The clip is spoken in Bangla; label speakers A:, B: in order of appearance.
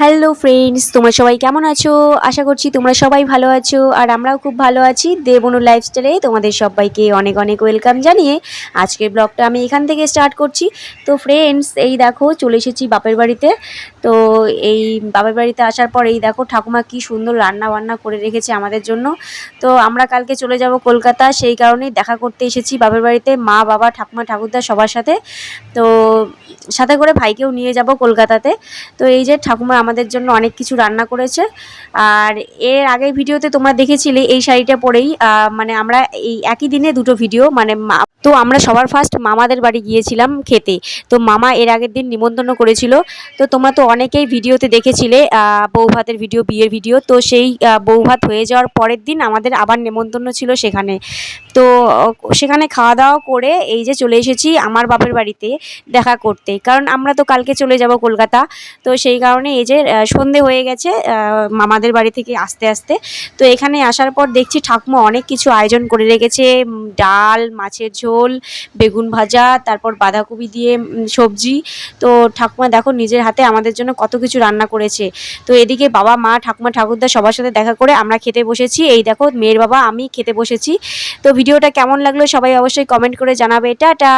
A: হ্যালো ফ্রেন্ডস তোমরা সবাই কেমন আছো? আশা করছি তোমরা সবাই ভালো আছো, আর আমরাও খুব ভালো আছি। দেবনু লাইফস্টাইলে তোমাদের সবাইকে অনেক অনেক ওয়েলকাম জানিয়ে আজকের ব্লগটা আমি এখান থেকে স্টার্ট করছি। তো ফ্রেন্ডস এই দেখো, চলে এসেছি বাপের বাড়িতে। তো এই বাপের বাড়িতে আসার পর এই দেখো, ঠাকুমা কি সুন্দর রান্না বান্না করে রেখেছে আমাদের জন্য। তো আমরা কালকে চলে যাব কলকাতা, সেই কারণেই দেখা করতে এসেছি বাপের বাড়িতে মা, বাবা, ঠাকুমা, ঠাকুরদা সবার সাথে। তো সাথে করে ভাইকেও নিয়ে যাব কলকাতাতে। তো এই যে ঠাকুমা আমাদের জন্য অনেক কিছু রান্না করেছে। আর এর আগে ভিডিওতে তোমরা দেখেছিলে, এই শাড়িটা পরেই মানে আমরা এই একই দিনে দুটো ভিডিও মানে তো আমরা সবার ফার্স্ট মামাদের বাড়ি গিয়েছিলাম খেতে। তো মামা এর আগের দিন নিমন্ত্রণ করেছিল। তো তোমরা তো অনেকেই ভিডিওতে দেখেছিলে আহ, বউ ভাতের ভিডিও বিয়ের ভিডিও। তো সেই আহ, বউ ভাত হয়ে যাওয়ার পরের দিন আমাদের আবার নিমন্ত্রণ ছিল সেখানে। তো সেখানে খাওয়া দাওয়া করে এই যে চলে এসেছি আমার বাপের বাড়িতে দেখা করতে। কারণ আমরা তো কালকে চলে যাব কলকাতা। তো সেই কারণে এই যে সন্ধে হয়ে গেছে মামাদের বাড়ি থেকে আস্তে আস্তে। তো এখানে আসার পর দেখছি ঠাকুমা অনেক কিছু আয়োজন করে রেখেছে ডাল মাছের ঝোল বেগুন ভাজা, তারপর বাঁধাকপি দিয়ে সবজি। তো ঠাকুমা দেখো নিজের হাতে আমাদের জন্য কত কিছু রান্না করেছে। তো এদিকে বাবা, মা, ঠাকুমা, ঠাকুরদা সবার সাথে দেখা করে আমরা খেতে বসেছি। এই দেখো মেয়ের বাবা, আমি খেতে বসেছি। তো ভিডিওটা কেমন লাগল সবাই অবশ্যই কমেন্ট করে জানাবে। টাটা!